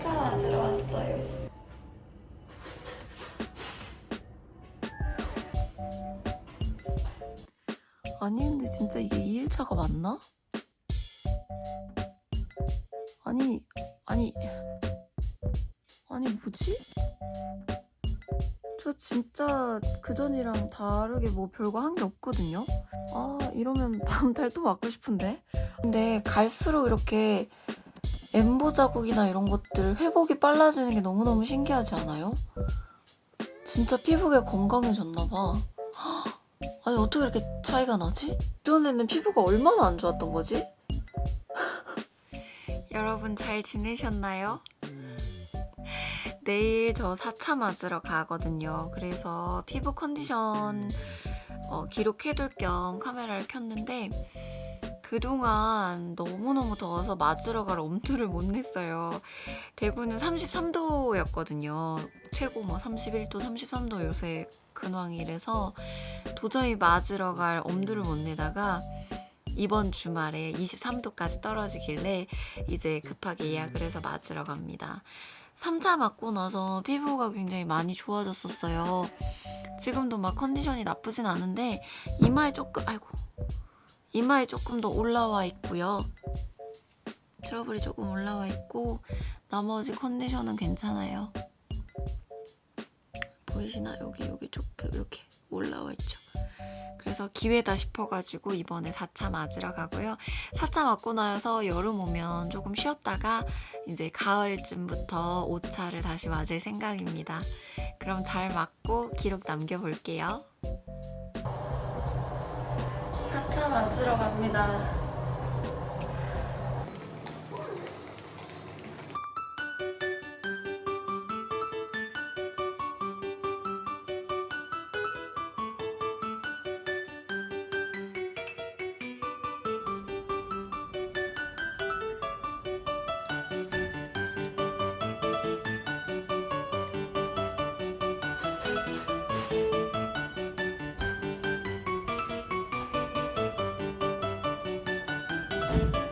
4차 맞으러 왔어요. 아니 근데 진짜 이게 2일차가 맞나? 아니 아니 아니 뭐지? 저 진짜 그전이랑 다르게 뭐 별거 한 게 없거든요? 아 이러면 다음 달 또 맞고 싶은데? 근데 갈수록 이렇게 엠보 자국이나 이런 것들 회복이 빨라지는 게 너무너무 신기하지 않아요? 진짜 피부가 건강해졌나 봐. 아니 어떻게 이렇게 차이가 나지? 그전에는 피부가 얼마나 안 좋았던 거지? 여러분 잘 지내셨나요? 내일 저 4차 맞으러 가거든요. 그래서 피부 컨디션 어, 기록해둘 겸 카메라를 켰는데 그동안 너무너무 더워서 맞으러 갈 엄두를 못 냈어요. 대구는 33도였거든요. 최고 뭐 31도, 33도 요새 근황이라서 도저히 맞으러 갈 엄두를 못 내다가 이번 주말에 23도까지 떨어지길래 이제 급하게 예약을 해서 맞으러 갑니다. 3차 맞고 나서 피부가 굉장히 많이 좋아졌었어요. 지금도 막 컨디션이 나쁘진 않은데 이마에 조금 아이고 이마에 조금 더 올라와 있고요. 트러블이 조금 올라와 있고 나머지 컨디션은 괜찮아요. 보이시나 여기 여기 조금 이렇게 올라와 있죠. 그래서 기회다 싶어가지고 이번에 4차 맞으러 가고요. 4차 맞고 나서 여름 오면 조금 쉬었다가 이제 가을쯤부터 5차를 다시 맞을 생각입니다. 그럼 잘 맞고 기록 남겨볼게요. 4차 맞으러 갑니다. Bye.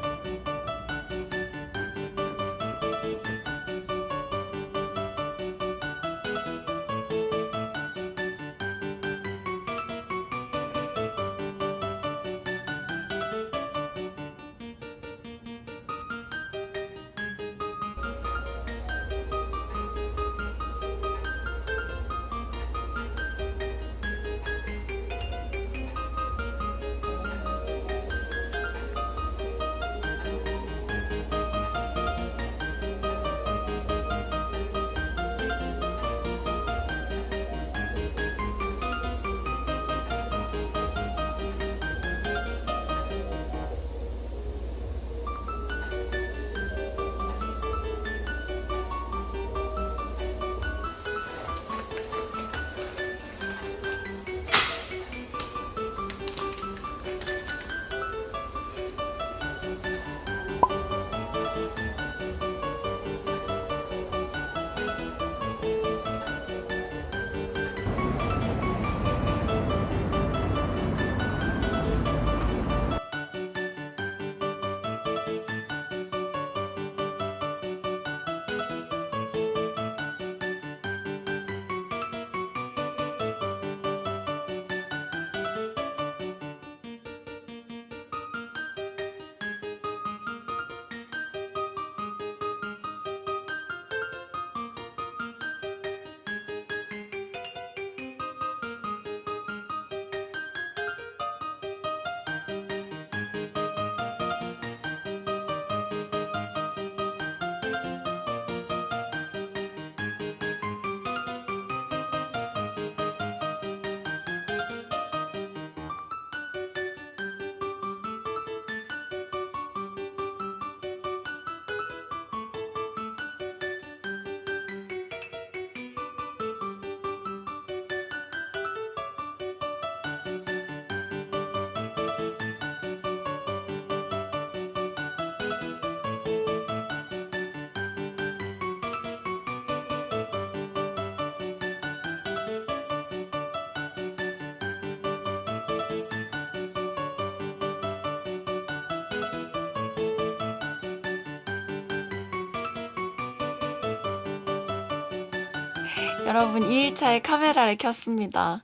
여러분 2일차에 카메라를 켰습니다.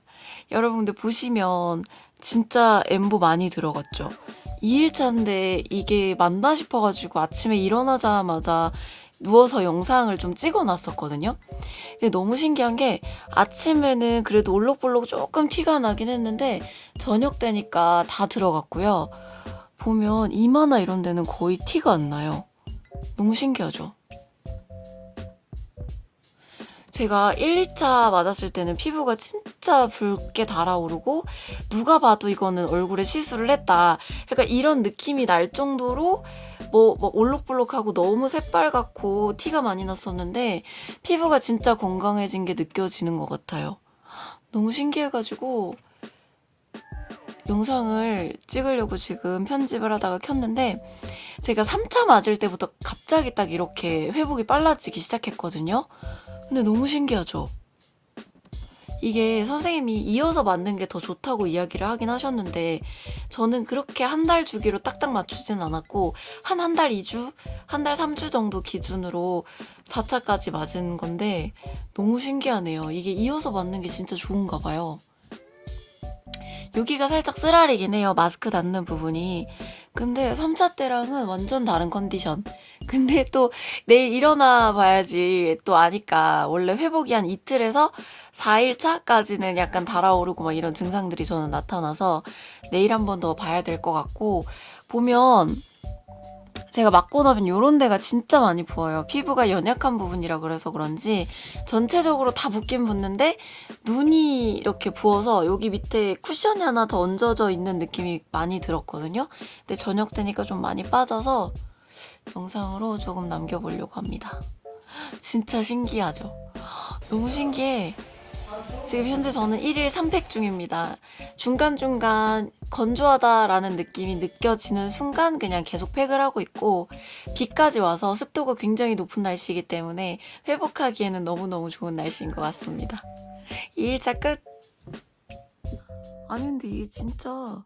여러분들 보시면 진짜 엠보 많이 들어갔죠. 2일차인데 이게 맞나 싶어가지고 아침에 일어나자마자 누워서 영상을 좀 찍어놨었거든요. 근데 너무 신기한 게 아침에는 그래도 올록볼록 조금 티가 나긴 했는데 저녁 되니까 다 들어갔고요. 보면 이마나 이런 데는 거의 티가 안 나요. 너무 신기하죠? 제가 1, 2차 맞았을 때는 피부가 진짜 붉게 달아오르고 누가 봐도 이거는 얼굴에 시술을 했다. 그러니까 이런 느낌이 날 정도로 뭐, 뭐 올록볼록하고 너무 새빨갛고 티가 많이 났었는데 피부가 진짜 건강해진 게 느껴지는 것 같아요. 너무 신기해가지고 영상을 찍으려고 지금 편집을 하다가 켰는데 제가 3차 맞을 때부터 갑자기 딱 이렇게 회복이 빨라지기 시작했거든요. 근데 너무 신기하죠? 이게 선생님이 이어서 맞는 게 더 좋다고 이야기를 하긴 하셨는데 저는 그렇게 한 달 주기로 딱딱 맞추진 않았고 한 한 달 2주, 한 달 3주 정도 기준으로 4차까지 맞은 건데 너무 신기하네요. 이게 이어서 맞는 게 진짜 좋은가 봐요. 여기가 살짝 쓰라리긴 해요. 마스크 닿는 부분이. 근데 3차 때랑은 완전 다른 컨디션. 근데 또 내일 일어나 봐야지 또 아니까 원래 회복이 한 이틀에서 4일 차까지는 약간 달아오르고 막 이런 증상들이 저는 나타나서 내일 한 번 더 봐야 될 것 같고 보면 제가 맞고 나면 요런 데가 진짜 많이 부어요. 피부가 연약한 부분이라 그래서 그런지 전체적으로 다 붓긴 붓는데 눈이 이렇게 부어서 여기 밑에 쿠션이 하나 더 얹어져 있는 느낌이 많이 들었거든요. 근데 저녁 되니까 좀 많이 빠져서 영상으로 조금 남겨보려고 합니다. 진짜 신기하죠? 너무 신기해. 지금 현재 저는 1일 3팩 중입니다. 중간중간 건조하다라는 느낌이 느껴지는 순간 그냥 계속 팩을 하고 있고 비까지 와서 습도가 굉장히 높은 날씨이기 때문에 회복하기에는 너무너무 좋은 날씨인 것 같습니다. 2일차 끝! 아니 근데 이게 진짜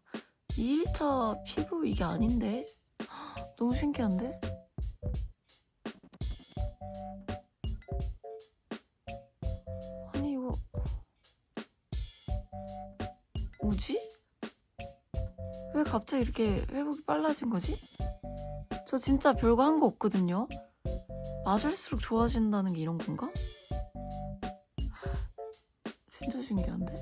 2일차 피부 이게 아닌데? 너무 신기한데? 뭐지? 왜 갑자기 이렇게 회복이 빨라진 거지? 저 진짜 별거 한 거 없거든요. 맞을수록 좋아진다는 게 이런 건가? 진짜 신기한데?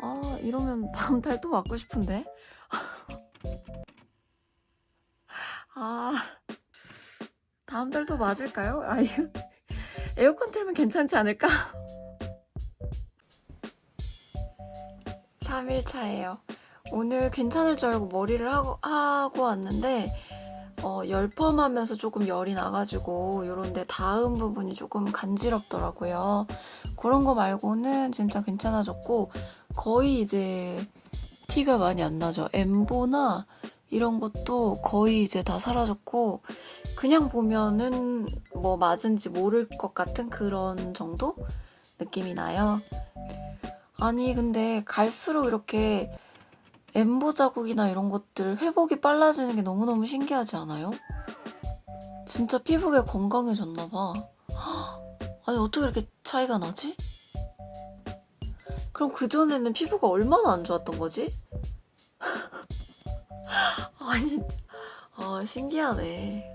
아 이러면 다음 달 또 맞고 싶은데? 아 다음 달 또 맞을까요? 아 이거 에어컨 틀면 괜찮지 않을까? 3일차예요. 오늘 괜찮을 줄 알고 머리를 하고, 하고 왔는데, 어, 열펌하면서 조금 열이 나가지고, 요런데 닿은 부분이 조금 간지럽더라고요. 그런 거 말고는 진짜 괜찮아졌고, 거의 이제 티가 많이 안 나죠. 엠보나 이런 것도 거의 이제 다 사라졌고, 그냥 보면은 뭐 맞은지 모를 것 같은 그런 정도 느낌이 나요. 아니, 근데 갈수록 이렇게 엠보 자국이나 이런 것들 회복이 빨라지는 게 너무너무 신기하지 않아요? 진짜 피부가 건강해졌나봐. 아니, 어떻게 이렇게 차이가 나지? 그럼 그전에는 피부가 얼마나 안 좋았던 거지? 아니, 아, 신기하네.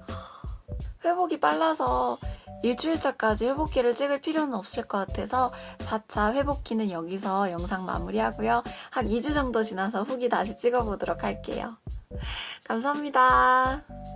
회복이 빨라서 일주일차까지 회복기를 찍을 필요는 없을 것 같아서 4차 회복기는 여기서 영상 마무리하고요. 한 2주 정도 지나서 후기 다시 찍어보도록 할게요. 감사합니다.